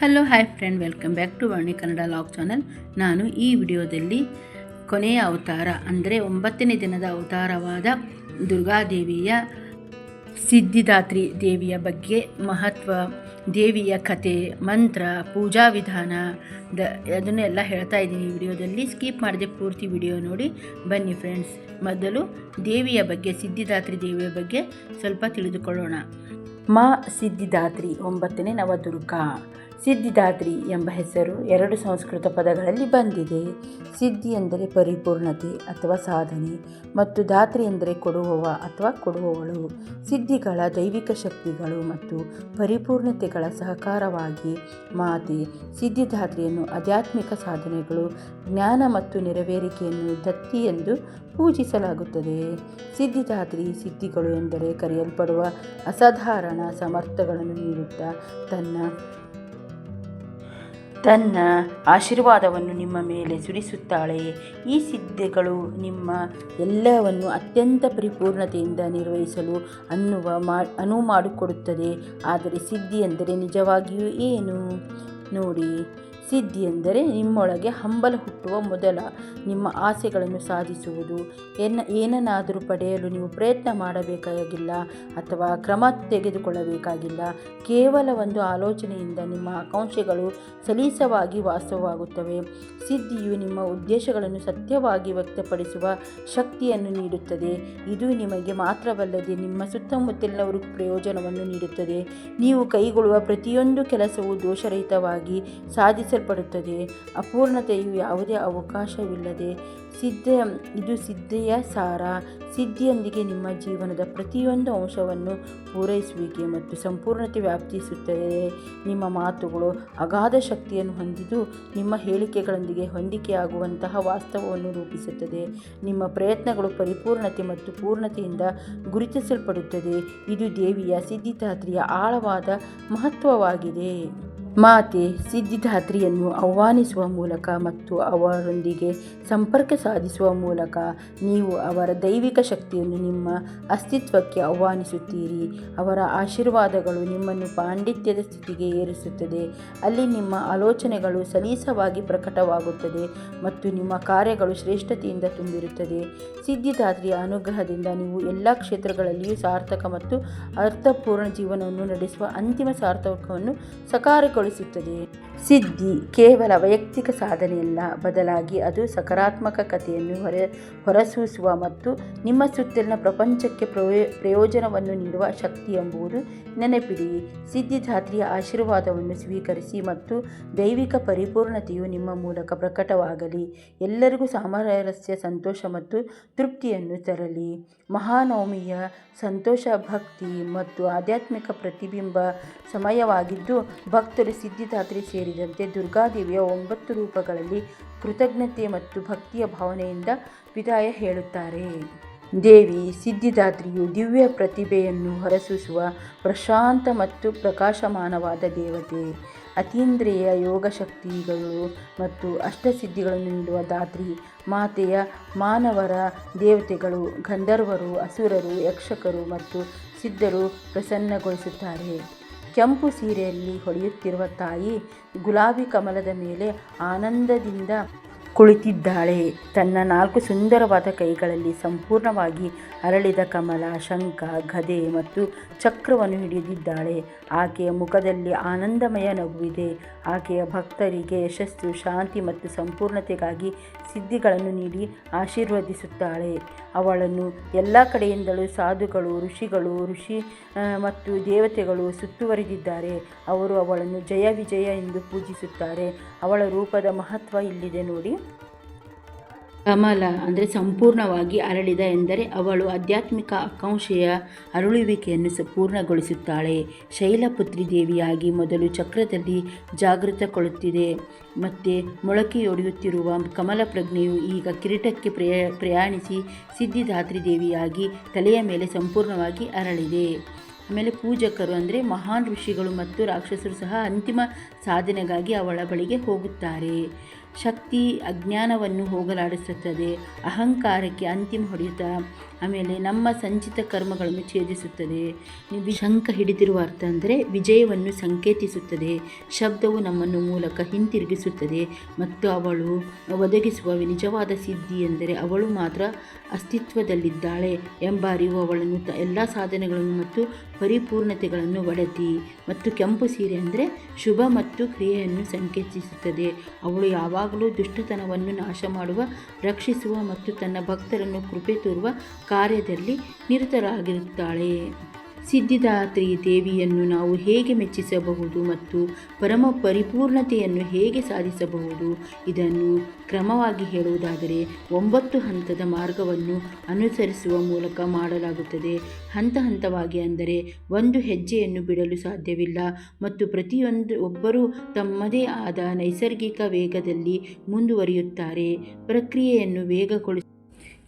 Hello hi friend welcome back to Vani Kannada vlog channel ನಾನು ಈ ವಿಡಿಯೋದಲ್ಲಿ ಕೊನೆಯ ಅವತಾರ, ಅಂದರೆ ಒಂಬತ್ತನೇ ದಿನದ ಅವತಾರವಾದ ದುರ್ಗಾದೇವಿಯ ಸಿದ್ಧಿದಾತ್ರಿ ದೇವಿಯ ಬಗ್ಗೆ ಮಹತ್ವ, ದೇವಿಯ ಕತೆ, ಮಂತ್ರ, ಪೂಜಾ ವಿಧಾನ, ದ ಅದನ್ನೆಲ್ಲ ಹೇಳ್ತಾ ಇದ್ದೀನಿ ಈ ವಿಡಿಯೋದಲ್ಲಿ. ಸ್ಕಿಪ್ ಮಾಡದೆ ಪೂರ್ತಿ ವಿಡಿಯೋ ನೋಡಿ. ಬನ್ನಿ ಫ್ರೆಂಡ್ಸ್ ಮೊದಲು ದೇವಿಯ ಬಗ್ಗೆ, ಸಿದ್ಧಿದಾತ್ರಿ ದೇವಿಯ ಬಗ್ಗೆ ಸ್ವಲ್ಪ ತಿಳಿದುಕೊಳ್ಳೋಣ. ಮಾ ಸಿದ್ಧಿದಾತ್ರಿ, ಒಂಬತ್ತನೇ ನವದುರ್ಗಾ. ಸಿದ್ಧಿದಾತ್ರಿ ಎಂಬ ಹೆಸರು ಎರಡು ಸಂಸ್ಕೃತ ಪದಗಳಲ್ಲಿ ಬಂದಿದೆ. ಸಿದ್ಧಿ ಎಂದರೆ ಪರಿಪೂರ್ಣತೆ ಅಥವಾ ಸಾಧನೆ ಮತ್ತು ದಾತ್ರಿ ಎಂದರೆ ಕೊಡುವವ ಅಥವಾ ಕೊಡುವವಳು. ಸಿದ್ಧಿಗಳ ದೈವಿಕ ಶಕ್ತಿಗಳು ಮತ್ತು ಪರಿಪೂರ್ಣತೆಗಳ ಸಹಕಾರವಾಗಿ ಮಾತೆ ಸಿದ್ಧಿದಾತ್ರಿಯನ್ನು ಆಧ್ಯಾತ್ಮಿಕ ಸಾಧನೆಗಳು, ಜ್ಞಾನ ಮತ್ತು ನೆರವೇರಿಕೆಯನ್ನು ದತ್ತಿ ಎಂದು ಪೂಜಿಸಲಾಗುತ್ತದೆ. ಸಿದ್ಧಿದಾತ್ರಿ ಸಿದ್ಧಿಗಳು ಎಂದರೆ ಕರೆಯಲ್ಪಡುವ ಅಸಾಧಾರಣ ಸಮರ್ಥಗಳನ್ನು ನೀಡುತ್ತಾ ತನ್ನ ತನ್ನ ಆಶೀರ್ವಾದವನ್ನು ನಿಮ್ಮ ಮೇಲೆ ಸುರಿಸುತ್ತಾಳೆ. ಈ ಸಿದ್ಧಿಗಳು ನಿಮ್ಮ ಎಲ್ಲವನ್ನು ಅತ್ಯಂತ ಪರಿಪೂರ್ಣತೆಯಿಂದ ನಿರ್ವಹಿಸಲು ಅನ್ನುವ ಮಾ, ಅನುವು ಮಾಡಿಕೊಡುತ್ತದೆ. ಆದರೆ ಸಿದ್ಧಿ ಎಂದರೆ ನಿಜವಾಗಿಯೂ ಏನು? ನೋಡಿ. ಸಿದ್ಧಿ ಎಂದರೆ ನಿಮ್ಮೊಳಗೆ ಹಂಬಲ ಹುಟ್ಟುವ ಮೊದಲ ನಿಮ್ಮ ಆಸೆಗಳನ್ನು ಸಾಧಿಸುವುದು. ಏನ, ಏನನ್ನಾದರೂ ಪಡೆಯಲು ನೀವು ಪ್ರಯತ್ನ ಮಾಡಬೇಕಾಗಿಲ್ಲ ಅಥವಾ ಕ್ರಮ ತೆಗೆದುಕೊಳ್ಳಬೇಕಾಗಿಲ್ಲ. ಕೇವಲ ಒಂದು ಆಲೋಚನೆಯಿಂದ ನಿಮ್ಮ ಆಕಾಂಕ್ಷೆಗಳು ಸಲೀಸವಾಗಿ ವಾಸ್ತವವಾಗುತ್ತವೆ. ಸಿದ್ಧಿಯು ನಿಮ್ಮ ಉದ್ದೇಶಗಳನ್ನು ಸತ್ಯವಾಗಿ ವ್ಯಕ್ತಪಡಿಸುವ ಶಕ್ತಿಯನ್ನು ನೀಡುತ್ತದೆ. ಇದು ನಿಮಗೆ ಮಾತ್ರವಲ್ಲದೆ ನಿಮ್ಮ ಸುತ್ತಮುತ್ತಲಿನವರು ಪ್ರಯೋಜನವನ್ನು ನೀಡುತ್ತದೆ. ನೀವು ಕೈಗೊಳ್ಳುವ ಪ್ರತಿಯೊಂದು ಕೆಲಸವು ದೋಷರಹಿತವಾಗಿ ಸಾಧಿಸಲ್ಪಡುತ್ತದೆ ಅಪೂರ್ಣತೆಯು ಯಾವುದೇ ಅವಕಾಶವಿಲ್ಲದೆ ಸಿದ್ಧ, ಇದು ಸಿದ್ಧೆಯ ಸಾರ. ಸಿದ್ಧಿಯೊಂದಿಗೆ ನಿಮ್ಮ ಜೀವನದ ಪ್ರತಿಯೊಂದು ಅಂಶವನ್ನು ಪೂರೈಸುವಿಕೆ ಮತ್ತು ಸಂಪೂರ್ಣತೆ ವ್ಯಾಪ್ತಿಸುತ್ತದೆ. ನಿಮ್ಮ ಮಾತುಗಳು ಅಗಾಧ ಶಕ್ತಿಯನ್ನು ಹೊಂದಿದ್ದು ನಿಮ್ಮ ಹೇಳಿಕೆಗಳೊಂದಿಗೆ ಹೊಂದಿಕೆಯಾಗುವಂತಹ ವಾಸ್ತವವನ್ನು ರೂಪಿಸುತ್ತದೆ. ನಿಮ್ಮ ಪ್ರಯತ್ನಗಳು ಪರಿಪೂರ್ಣತೆ ಮತ್ತು ಪೂರ್ಣತೆಯಿಂದ ಗುರುತಿಸಲ್ಪಡುತ್ತದೆ. ಇದು ದೇವಿಯ ಸಿದ್ಧಿದಾತ್ರಿಯ ಆಳವಾದ ಮಹತ್ವವಾಗಿದೆ. ಮಾತೆ ಸಿದ್ಧಿದಾತ್ರಿಯನ್ನು ಆಹ್ವಾನಿಸುವ ಮೂಲಕ ಮತ್ತು ಅವರೊಂದಿಗೆ ಸಂಪರ್ಕ ಸಾಧಿಸುವ ಮೂಲಕ ನೀವು ಅವರ ದೈವಿಕ ಶಕ್ತಿಯನ್ನು ನಿಮ್ಮ ಅಸ್ತಿತ್ವಕ್ಕೆ ಆಹ್ವಾನಿಸುತ್ತೀರಿ. ಅವರ ಆಶೀರ್ವಾದಗಳು ನಿಮ್ಮನ್ನು ಪಾಂಡಿತ್ಯದ ಸ್ಥಿತಿಗೆ ಏರಿಸುತ್ತದೆ. ಅಲ್ಲಿ ನಿಮ್ಮ ಆಲೋಚನೆಗಳು ಸಲೀಸವಾಗಿ ಪ್ರಕಟವಾಗುತ್ತದೆ ಮತ್ತು ನಿಮ್ಮ ಕಾರ್ಯಗಳು ಶ್ರೇಷ್ಠತೆಯಿಂದ ತುಂಬಿರುತ್ತದೆ. ಸಿದ್ಧಿದಾತ್ರಿಯ ಅನುಗ್ರಹದಿಂದ ನೀವು ಎಲ್ಲ ಕ್ಷೇತ್ರಗಳಲ್ಲಿಯೂ ಸಾರ್ಥಕ ಮತ್ತು ಅರ್ಥಪೂರ್ಣ ಜೀವನವನ್ನು ನಡೆಸುವ ಅಂತಿಮ ಸಾರ್ಥಕವನ್ನು ಸಕಾರಗೊಳಿಸುತ್ತದೆ ಸಿದ್ಧಿ ಕೇವಲ ವೈಯಕ್ತಿಕ ಸಾಧನೆಯಲ್ಲ, ಬದಲಾಗಿ ಅದು ಸಕಾರಾತ್ಮಕತೆಯನ್ನು ಹೊರ, ಹೊರಸೂಸುವ ಮತ್ತು ನಿಮ್ಮ ಸುತ್ತಲಿನ ಪ್ರಪಂಚಕ್ಕೆ ಪ್ರಯೋ, ಪ್ರಯೋಜನವನ್ನು ನೀಡುವ ಶಕ್ತಿ ಎಂಬುದು ನೆನಪಿಡಿ. ಸಿದ್ಧಿದಾತ್ರಿಯ ಆಶೀರ್ವಾದವನ್ನು ಸ್ವೀಕರಿಸಿ ಮತ್ತು ದೈವಿಕ ಪರಿಪೂರ್ಣತೆಯು ನಿಮ್ಮ ಮೂಲಕ ಪ್ರಕಟವಾಗಲಿ. ಎಲ್ಲರಿಗೂ ಸಾಮರಸ್ಯ, ಸಂತೋಷ ಮತ್ತು ತೃಪ್ತಿಯನ್ನು ತರಲಿ. ಮಹಾನವಮಿಯ ಸಂತೋಷ, ಭಕ್ತಿ ಮತ್ತು ಆಧ್ಯಾತ್ಮಿಕ ಪ್ರತಿಬಿಂಬ ಸಮಯವಾಗಿದ್ದು ಭಕ್ತರು ಸಿದ್ಧಿದಾತ್ರಿ ಸೇರಿದಂತೆ ದುರ್ಗಾದೇವಿಯ ಒಂಬತ್ತು ರೂಪಗಳಲ್ಲಿ ಕೃತಜ್ಞತೆ ಮತ್ತು ಭಕ್ತಿಯ ಭಾವನೆಯಿಂದ ವಿದಾಯ ಹೇಳುತ್ತಾರೆ. ದೇವಿ ಸಿದ್ಧಿದಾತ್ರಿಯು ದಿವ್ಯ ಪ್ರತಿಭೆಯನ್ನು ಹೊರಸೂಸುವ ಪ್ರಶಾಂತ ಮತ್ತು ಪ್ರಕಾಶಮಾನವಾದ ದೇವತೆ. ಅತೀಂದ್ರಿಯ ಯೋಗಶಕ್ತಿಗಳು ಮತ್ತು ಅಷ್ಟಸಿದ್ಧಿಗಳನ್ನು ನೀಡುವ ದಾತ್ರಿ, ಮಾತೆಯ ಮಾನವರ ದೇವತೆಗಳು, ಗಂಧರ್ವರು, ಅಸುರರು, ಯಕ್ಷಕರು ಮತ್ತು ಸಿದ್ಧರು ಪ್ರಸನ್ನಗೊಳಿಸುತ್ತಾರೆ. ಕೆಂಪು ಸೀರೆಯಲ್ಲಿ ಹೊಳೆಯುತ್ತಿರುವ ತಾಯಿ ಗುಲಾಬಿ ಕಮಲದ ಮೇಲೆ ಆನಂದದಿಂದ ಕುಳಿತಿದ್ದಾಳೆ. ತನ್ನ ನಾಲ್ಕು ಸುಂದರವಾದ ಕೈಗಳಲ್ಲಿ ಸಂಪೂರ್ಣವಾಗಿ ಅರಳಿದ ಕಮಲ, ಶಂಖ, ಗದೆ ಮತ್ತು ಚಕ್ರವನ್ನು ಹಿಡಿದಿದ್ದಾಳೆ. ಆಕೆಯ ಮುಖದಲ್ಲಿ ಆನಂದಮಯ ನಗುವಿದೆ. ಆಕೆಯ ಭಕ್ತರಿಗೆ ಯಶಸ್ಸು, ಶಾಂತಿ ಮತ್ತು ಸಂಪೂರ್ಣತೆಗಾಗಿ ಸಿದ್ಧಿಗಳನ್ನು ನೀಡಿ ಆಶೀರ್ವದಿಸುತ್ತಾಳೆ. ಅವಳನ್ನು ಎಲ್ಲ ಕಡೆಯಿಂದಲೂ ಸಾಧುಗಳು, ಋಷಿಗಳು, ಋಷಿ ಮತ್ತು ದೇವತೆಗಳು ಸುತ್ತುವರಿದಿದ್ದಾರೆ. ಅವರು ಅವಳನ್ನು ಜಯ ವಿಜಯ ಎಂದು ಪೂಜಿಸುತ್ತಾರೆ. ಅವಳ ರೂಪದ ಮಹತ್ವ ಇಲ್ಲಿದೆ ನೋಡಿ. ಕಮಲ ಅಂದರೆ ಸಂಪೂರ್ಣವಾಗಿ ಅರಳಿದ ಎಂದರೆ ಅವಳು ಆಧ್ಯಾತ್ಮಿಕ ಆಕಾಂಕ್ಷೆಯ ಅರಳುವಿಕೆಯನ್ನು ಪೂರ್ಣಗೊಳಿಸುತ್ತಾಳೆ ಶೈಲಪುತ್ರಿ ದೇವಿಯಾಗಿ ಮೊದಲು ಚಕ್ರದಲ್ಲಿ ಜಾಗೃತಗೊಳ್ಳುತ್ತಿದೆ. ಮತ್ತು ಮೊಳಕೆಯೊಡೆಯುತ್ತಿರುವ ಕಮಲ ಪ್ರಜ್ಞೆಯು ಈಗ ಕಿರೀಟಕ್ಕೆ ಪ್ರಯಾ, ಪ್ರಯಾಣಿಸಿ ಸಿದ್ಧಿದಾತ್ರಿ ದೇವಿಯಾಗಿ ತಲೆಯ ಮೇಲೆ ಸಂಪೂರ್ಣವಾಗಿ ಅರಳಿದೆ. ಆಮೇಲೆ ಪೂಜಕರು ಅಂದರೆ ಮಹಾನ್ ಋಷಿಗಳು ಮತ್ತು ರಾಕ್ಷಸರು ಸಹ ಅಂತಿಮ ಸಾಧನೆಗಾಗಿ ಅವಳ ಬಳಿಗೆ ಹೋಗುತ್ತಾರೆ. ಶಕ್ತಿ ಅಜ್ಞಾನವನ್ನು ಹೋಗಲಾಡಿಸುತ್ತದೆ. ಅಹಂಕಾರಕ್ಕೆ ಅಂತಿಮ ಹೊಡೆಯುತ್ತ, ಆಮೇಲೆ ನಮ್ಮ ಸಂಚಿತ ಕರ್ಮಗಳನ್ನು ಛೇದಿಸುತ್ತದೆ. ಶಂಕ ಹಿಡಿದಿರುವ ಅರ್ಥ ಅಂದರೆ ವಿಜಯವನ್ನು ಸಂಕೇತಿಸುತ್ತದೆ. ಶಬ್ದವು ನಮ್ಮನ್ನು ಮೂಲಕ ಹಿಂತಿರುಗಿಸುತ್ತದೆ ಮತ್ತು ಅವಳು ಒದಗಿಸುವ ನಿಜವಾದ ಸಿದ್ಧಿ ಎಂದರೆ ಅವಳು ಮಾತ್ರ ಅಸ್ತಿತ್ವದಲ್ಲಿದ್ದಾಳೆ ಎಂಬ ಅರಿವು ಅವಳನ್ನು ಎಲ್ಲ ಸಾಧನೆಗಳನ್ನು ಮತ್ತು ಪರಿಪೂರ್ಣತೆಗಳನ್ನು ಒಡತಿ. ಮತ್ತು ಕೆಂಪು ಸೀರೆ ಅಂದರೆ ಶುಭ ಮತ್ತು ಕ್ರಿಯೆಯನ್ನು ಸಂಕೇತಿಸುತ್ತದೆ. ಅವಳು ಯಾವಾಗಲೂ ದುಷ್ಟತನವನ್ನು ನಾಶ ಮಾಡುವ ರಕ್ಷಿಸುವ ಮತ್ತು ತನ್ನ ಭಕ್ತರನ್ನು ಕೃಪೆ ತೋರುವ ಕಾರ್ಯದಲ್ಲಿ ನಿರತರಾಗಿರುತ್ತಾಳೆ. ಸಿದ್ಧಿದಾತ್ರಿ ದೇವಿಯನ್ನು ನಾವು ಹೇಗೆ ಮೆಚ್ಚಿಸಬಹುದು ಮತ್ತು ಪರಮ ಪರಿಪೂರ್ಣತೆಯನ್ನು ಹೇಗೆ ಸಾಧಿಸಬಹುದು? ಇದನ್ನು ಕ್ರಮವಾಗಿ ಹೇಳುವುದಾದರೆ ಒಂಬತ್ತು ಹಂತದ ಮಾರ್ಗವನ್ನು ಅನುಸರಿಸುವ ಮೂಲಕ ಮಾಡಲಾಗುತ್ತದೆ. ಹಂತ ಹಂತವಾಗಿ ಅಂದರೆ ಒಂದು ಹೆಜ್ಜೆಯನ್ನು ಬಿಡಲು ಸಾಧ್ಯವಿಲ್ಲ ಮತ್ತು ಪ್ರತಿಯೊಂದು ಒಬ್ಬರು ತಮ್ಮದೇ ಆದ ನೈಸರ್ಗಿಕ ವೇಗದಲ್ಲಿ ಮುಂದುವರಿಯುತ್ತಾರೆ. ಪ್ರಕ್ರಿಯೆಯನ್ನು ವೇಗಗೊಳಿಸಿ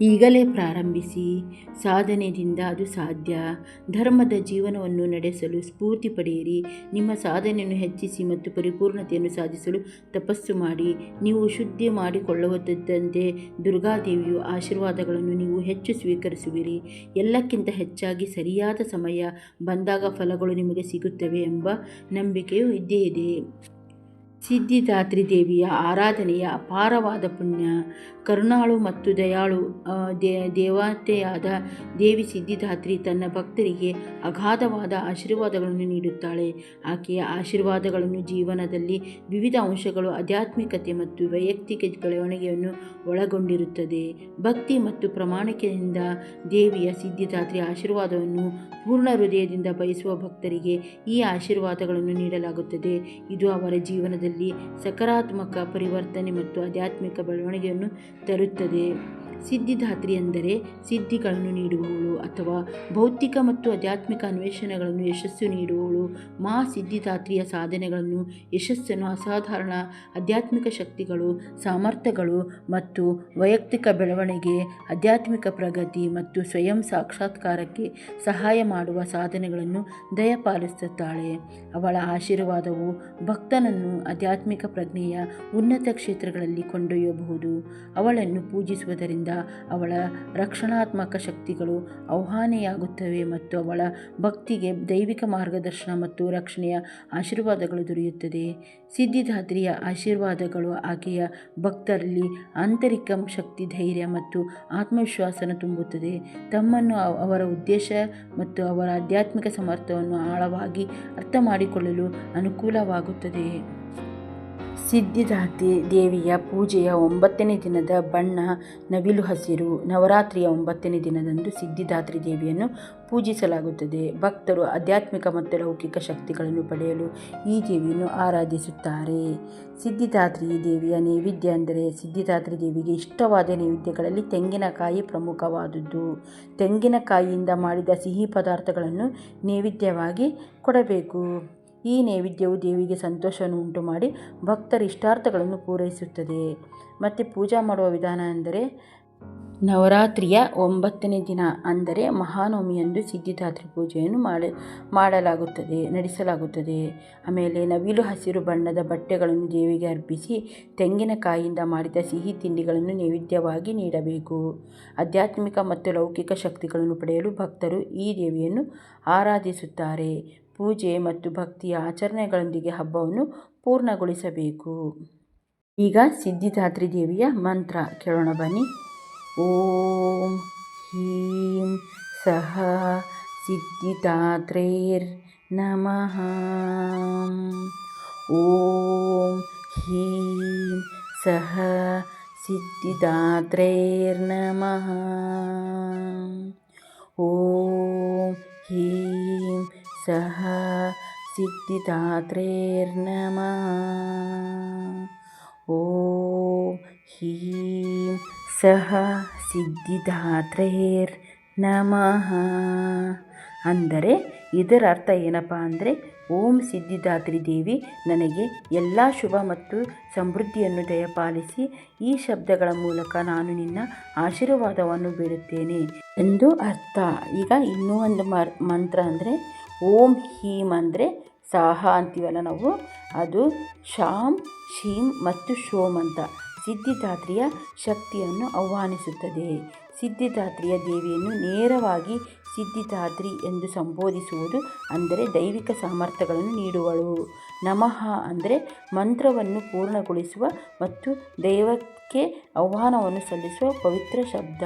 ಈಗಲೇ ಪ್ರಾರಂಭಿಸಿ. ಸಾಧನೆಯಿಂದ ಅದು ಸಾಧ್ಯ. ಧರ್ಮದ ಜೀವನವನ್ನು ನಡೆಸಲು ಸ್ಫೂರ್ತಿ ಪಡೆಯಿರಿ. ನಿಮ್ಮ ಸಾಧನೆಯನ್ನು ಹೆಚ್ಚಿಸಿ ಮತ್ತು ಪರಿಪೂರ್ಣತೆಯನ್ನು ಸಾಧಿಸಲು ತಪಸ್ಸು ಮಾಡಿ. ನೀವು ಶುದ್ಧಿ ಮಾಡಿಕೊಳ್ಳುವುದಂತೆ ದುರ್ಗಾದೇವಿಯು ಆಶೀರ್ವಾದಗಳನ್ನು ನೀವು ಹೆಚ್ಚು ಸ್ವೀಕರಿಸುವಿರಿ. ಎಲ್ಲಕ್ಕಿಂತ ಹೆಚ್ಚಾಗಿ ಸರಿಯಾದ ಸಮಯ ಬಂದಾಗ ಫಲಗಳು ನಿಮಗೆ ಸಿಗುತ್ತವೆ ಎಂಬ ನಂಬಿಕೆಯೂ ಇದ್ದೇ ಇದೆ. ಸಿದ್ಧಿದಾತ್ರಿ ದೇವಿಯ ಆರಾಧನೆಯ ಅಪಾರವಾದ ಪುಣ್ಯ. ಕರುಣಾಳು ಮತ್ತು ದಯಾಳು ದೇ, ದೇವತೆಯಾದ ದೇವಿ ಸಿದ್ಧಿದಾತ್ರಿ ತನ್ನ ಭಕ್ತರಿಗೆ ಅಗಾಧವಾದ ಆಶೀರ್ವಾದಗಳನ್ನು ನೀಡುತ್ತಾಳೆ. ಆಕೆಯ ಆಶೀರ್ವಾದಗಳನ್ನು ಜೀವನದಲ್ಲಿ ವಿವಿಧ ಅಂಶಗಳು ಆಧ್ಯಾತ್ಮಿಕತೆ ಮತ್ತು ವೈಯಕ್ತಿಕ ಬೆಳವಣಿಗೆಯನ್ನು ಒಳಗೊಂಡಿರುತ್ತದೆ. ಭಕ್ತಿ ಮತ್ತು ಪ್ರಾಮಾಣಿಕೆಯಿಂದ ದೇವಿಯ ಸಿದ್ಧಿದಾತ್ರಿ ಆಶೀರ್ವಾದವನ್ನು ಪೂರ್ಣ ಹೃದಯದಿಂದ ಬಯಸುವ ಭಕ್ತರಿಗೆ ಈ ಆಶೀರ್ವಾದಗಳನ್ನು ನೀಡಲಾಗುತ್ತದೆ. ಇದು ಅವರ ಜೀವನದಲ್ಲಿ ಸಕಾರಾತ್ಮಕ ಪರಿವರ್ತನೆ ಮತ್ತು ಆಧ್ಯಾತ್ಮಿಕ ಬೆಳವಣಿಗೆಯನ್ನು ತರುತ್ತದೆ. ಸಿದ್ಧಿದಾತ್ರಿ ಎಂದರೆ ಸಿದ್ಧಿಗಳನ್ನು ನೀಡುವವಳು ಅಥವಾ ಭೌತಿಕ ಮತ್ತು ಆಧ್ಯಾತ್ಮಿಕ ಅನ್ವೇಷಣೆಗಳನ್ನು ಯಶಸ್ಸು ನೀಡುವವಳು. ಮಾ ಸಿದ್ಧಿದಾತ್ರಿಯ ಸಾಧನೆಗಳನ್ನು ಯಶಸ್ಸನ್ನು ಅಸಾಧಾರಣ ಆಧ್ಯಾತ್ಮಿಕ ಶಕ್ತಿಗಳು, ಸಾಮರ್ಥ್ಯಗಳು ಮತ್ತು ವೈಯಕ್ತಿಕ ಬೆಳವಣಿಗೆ, ಆಧ್ಯಾತ್ಮಿಕ ಪ್ರಗತಿ ಮತ್ತು ಸ್ವಯಂ ಸಾಕ್ಷಾತ್ಕಾರಕ್ಕೆ ಸಹಾಯ ಮಾಡುವ ಸಾಧನೆಗಳನ್ನು ದಯಪಾಲಿಸುತ್ತಾಳೆ. ಅವಳ ಆಶೀರ್ವಾದವು ಭಕ್ತನನ್ನು ಆಧ್ಯಾತ್ಮಿಕ ಪ್ರಜ್ಞೆಯ ಉನ್ನತ ಕ್ಷೇತ್ರಗಳಲ್ಲಿ ಕೊಂಡೊಯ್ಯಬಹುದು. ಅವಳನ್ನು ಪೂಜಿಸುವುದರಿಂದ ಅವಳ ರಕ್ಷಣಾತ್ಮಕ ಶಕ್ತಿಗಳು ಆಹ್ವಾನೆಯಾಗುತ್ತವೆ ಮತ್ತು ಅವಳ ಭಕ್ತಿಗೆ ದೈವಿಕ ಮಾರ್ಗದರ್ಶನ ಮತ್ತು ರಕ್ಷಣೆಯ ಆಶೀರ್ವಾದಗಳು ದೊರೆಯುತ್ತದೆ. ಸಿದ್ಧಿದಾತ್ರಿಯ ಆಶೀರ್ವಾದಗಳು ಆಕೆಯ ಭಕ್ತರಲ್ಲಿ ಆಂತರಿಕ ಶಕ್ತಿ, ಧೈರ್ಯ ಮತ್ತು ಆತ್ಮವಿಶ್ವಾಸನ ತುಂಬುತ್ತದೆ. ತಮ್ಮನ್ನು ಅವರ ಉದ್ದೇಶ ಮತ್ತು ಅವರ ಆಧ್ಯಾತ್ಮಿಕ ಸಮರ್ಥವನ್ನು ಆಳವಾಗಿ ಅರ್ಥ ಮಾಡಿಕೊಳ್ಳಲು ಅನುಕೂಲವಾಗುತ್ತದೆ. ಸಿದ್ಧಿದಾತ್ರಿ ದೇವಿಯ ಪೂಜೆಯ ಒಂಬತ್ತನೇ ದಿನದ ಬಣ್ಣ ನವಿಲು ಹಸಿರು. ನವರಾತ್ರಿಯ ಒಂಬತ್ತನೇ ದಿನದಂದು ಸಿದ್ಧಿದಾತ್ರಿ ದೇವಿಯನ್ನು ಪೂಜಿಸಲಾಗುತ್ತದೆ. ಭಕ್ತರು ಆಧ್ಯಾತ್ಮಿಕ ಮತ್ತು ಲೌಕಿಕ ಶಕ್ತಿಗಳನ್ನು ಪಡೆಯಲು ಈ ದೇವಿಯನ್ನು ಆರಾಧಿಸುತ್ತಾರೆ. ಸಿದ್ಧಿದಾತ್ರಿ ದೇವಿಯ ನೈವೇದ್ಯ ಅಂದರೆ ಸಿದ್ಧಿದಾತ್ರಿ ದೇವಿಗೆ ಇಷ್ಟವಾದ ನೈವೇದ್ಯಗಳಲ್ಲಿ ತೆಂಗಿನಕಾಯಿ ಪ್ರಮುಖವಾದದ್ದು. ತೆಂಗಿನಕಾಯಿಯಿಂದ ಮಾಡಿದ ಸಿಹಿ ಪದಾರ್ಥಗಳನ್ನು ನೈವೇದ್ಯವಾಗಿ ಕೊಡಬೇಕು. ಈ ನೈವೇದ್ಯವು ದೇವಿಗೆ ಸಂತೋಷವನ್ನು ಉಂಟು ಮಾಡಿ ಭಕ್ತರ ಇಷ್ಟಾರ್ಥಗಳನ್ನು ಪೂರೈಸುತ್ತದೆ. ಮತ್ತು ಪೂಜಾ ಮಾಡುವ ವಿಧಾನ ಅಂದರೆ ನವರಾತ್ರಿಯ ಒಂಬತ್ತನೇ ದಿನ ಅಂದರೆ ಮಹಾನವಮಿಯಂದು ಸಿದ್ಧಿದಾತ್ರಿ ಪೂಜೆಯನ್ನು ಮಾಡಿ, ಮಾಡಲಾಗುತ್ತದೆ, ನಡೆಸಲಾಗುತ್ತದೆ. ಆಮೇಲೆ ನವಿಲು ಹಸಿರು ಬಣ್ಣದ ಬಟ್ಟೆಗಳನ್ನು ದೇವಿಗೆ ಅರ್ಪಿಸಿ ತೆಂಗಿನಕಾಯಿಯಿಂದ ಮಾಡಿದ ಸಿಹಿ ತಿಂಡಿಗಳನ್ನು ನೈವೇದ್ಯವಾಗಿ ನೀಡಬೇಕು. ಆಧ್ಯಾತ್ಮಿಕ ಮತ್ತು ಲೌಕಿಕ ಶಕ್ತಿಗಳನ್ನು ಪಡೆಯಲು ಭಕ್ತರು ಈ ದೇವಿಯನ್ನು ಆರಾಧಿಸುತ್ತಾರೆ. ಪೂಜೆ ಮತ್ತು ಭಕ್ತಿಯ ಆಚರಣೆಗಳೊಂದಿಗೆ ಹಬ್ಬವನ್ನು ಪೂರ್ಣಗೊಳಿಸಬೇಕು. ಈಗ ಸಿದ್ಧಿದಾತ್ರಿ ದೇವಿಯ ಮಂತ್ರ ಕೇಳೋಣ ಬನ್ನಿ. ಓಂ ಹೀಂ ಸಹ ಸಿದ್ಧಿದಾತ್ರೇರ್ ನಮಃ. ಓಂ ಹೀಂ ಸಹ ಸಿದ್ಧಿದಾತ್ರೇರ್ ನಮಃ. ಓಂ ಹೀಂ ಸಹ ಸಿದ್ಧಿದಾತ್ರೇರ್ನಮಃ ಓಂ ಹೀಂ ಸಹ ಸಿದ್ಧಿದಾತ್ರೇರ್ ನಮಃ ಅಂದರೆ ಇದರ ಅರ್ಥ ಏನಪ್ಪ ಅಂದರೆ, ಓಂ ಸಿದ್ಧಿದಾತ್ರಿ ದೇವಿ ನನಗೆ ಎಲ್ಲ ಶುಭ ಮತ್ತು ಸಮೃದ್ಧಿಯನ್ನು ದಯಪಾಲಿಸಿ ಈ ಶಬ್ದಗಳ ಮೂಲಕ ನಾನು ನಿನ್ನ ಆಶೀರ್ವಾದವನ್ನು ಬೇಡುತ್ತೇನೆ ಎಂದು ಅರ್ಥ. ಈಗ ಇನ್ನೂ ಒಂದು ಮಂತ್ರ ಅಂದರೆ ಓಂ ಹೀಂ ಅಂದರೆ ಸಾಹ ಅಂತೀವಲ್ಲ ನಾವು. ಅದು ಶಾಮ್ ಶೀಂ ಮತ್ತು ಶೋಮ್ ಅಂತ. ಸಿದ್ಧಿದಾತ್ರಿಯ ಶಕ್ತಿಯನ್ನು ಆಹ್ವಾನಿಸುತ್ತದೆ. ಸಿದ್ಧಿದಾತ್ರಿಯ ದೇವಿಯನ್ನು ನೇರವಾಗಿ ಸಿದ್ಧಿದಾತ್ರಿ ಎಂದು ಸಂಬೋಧಿಸುವುದು ಅಂದರೆ ದೈವಿಕ ಸಾಮರ್ಥ್ಯಗಳನ್ನು ನೀಡುವಳು. ನಮಃ ಅಂದರೆ ಮಂತ್ರವನ್ನು ಪೂರ್ಣಗೊಳಿಸುವ ಮತ್ತು ದೈವಕ್ಕೆ ಆಹ್ವಾನವನ್ನು ಸಲ್ಲಿಸುವ ಪವಿತ್ರ ಶಬ್ದ.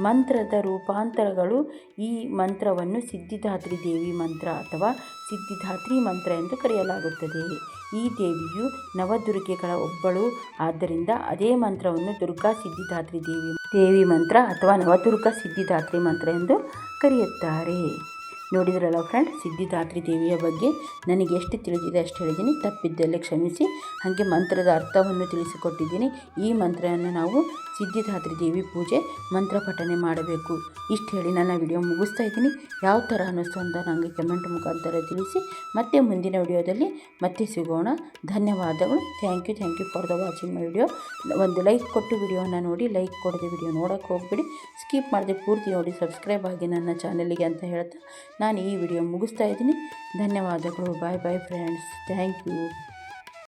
ಮಂತ್ರದ ರೂಪಾಂತರಗಳು ಈ ಮಂತ್ರವನ್ನು ಸಿದ್ಧಿದಾತ್ರಿ ದೇವಿ ಮಂತ್ರ ಅಥವಾ ಸಿದ್ಧಿದಾತ್ರಿ ಮಂತ್ರ ಎಂದು ಕರೆಯಲಾಗುತ್ತದೆ. ಈ ದೇವಿಯು ನವದುರ್ಗೆಗಳ ಒಬ್ಬಳು. ಆದ್ದರಿಂದ ಅದೇ ಮಂತ್ರವನ್ನು ದುರ್ಗಾ ಸಿದ್ಧಿದಾತ್ರಿ ದೇವಿ ದೇವಿ ಮಂತ್ರ ಅಥವಾ ನವದುರ್ಗಾ ಸಿದ್ಧಿದಾತ್ರಿ ಮಂತ್ರ ಎಂದು ಕರೆಯುತ್ತಾರೆ. ನೋಡಿದ್ರಲ್ಲ ಫ್ರೆಂಡ್ ಸಿದ್ಧಿದಾತ್ರಿ ದೇವಿಯ ಬಗ್ಗೆ ನನಗೆ ಎಷ್ಟು ತಿಳಿದಿದೆ ಅಷ್ಟು ಹೇಳಿದ್ದೀನಿ. ತಪ್ಪಿದ್ದಲ್ಲೇ ಕ್ಷಮಿಸಿ. ಹಾಗೆ ಮಂತ್ರದ ಅರ್ಥವನ್ನು ತಿಳಿಸಿಕೊಟ್ಟಿದ್ದೀನಿ. ಈ ಮಂತ್ರವನ್ನು ನಾವು ಸಿದ್ಧಿದಾತ್ರಿ ದೇವಿ ಪೂಜೆ ಮಂತ್ರ ಪಠನೆ ಮಾಡಬೇಕು. ಇಷ್ಟು ಹೇಳಿ ನನ್ನ ವಿಡಿಯೋ ಮುಗಿಸ್ತಾ ಇದ್ದೀನಿ. ಯಾವ ಥರ ಅನ್ನಿಸ್ತು ಅಂತ ನನಗೆ ಕಮೆಂಟ್ ಮುಖಾಂತರ ತಿಳಿಸಿ. ಮತ್ತೆ ಮುಂದಿನ ವಿಡಿಯೋದಲ್ಲಿ ಮತ್ತೆ ಸಿಗೋಣ. ಧನ್ಯವಾದಗಳು. Thank you thank you for the watching my video ಒಂದು ಲೈಕ್ ಕೊಟ್ಟು ವಿಡಿಯೋನ ನೋಡಿ ಲೈಕ್ ಕೊಡದೆ ವಿಡಿಯೋ ನೋಡೋಕ್ಕೆ ಹೋಗ್ಬಿಡಿ. ಸ್ಕಿಪ್ ಮಾಡದೆ ಪೂರ್ತಿ ನೋಡಿ ಸಬ್ಸ್ಕ್ರೈಬ್ ಆಗಿ ನನ್ನ ಚಾನಲಿಗೆ ಅಂತ ಹೇಳ್ತಾ ನಾನು ಈ ವಿಡಿಯೋ ಮುಗಿಸ್ತಾ ಇದ್ದೀನಿ. ಧನ್ಯವಾದಗಳು. Bye bye friends thank you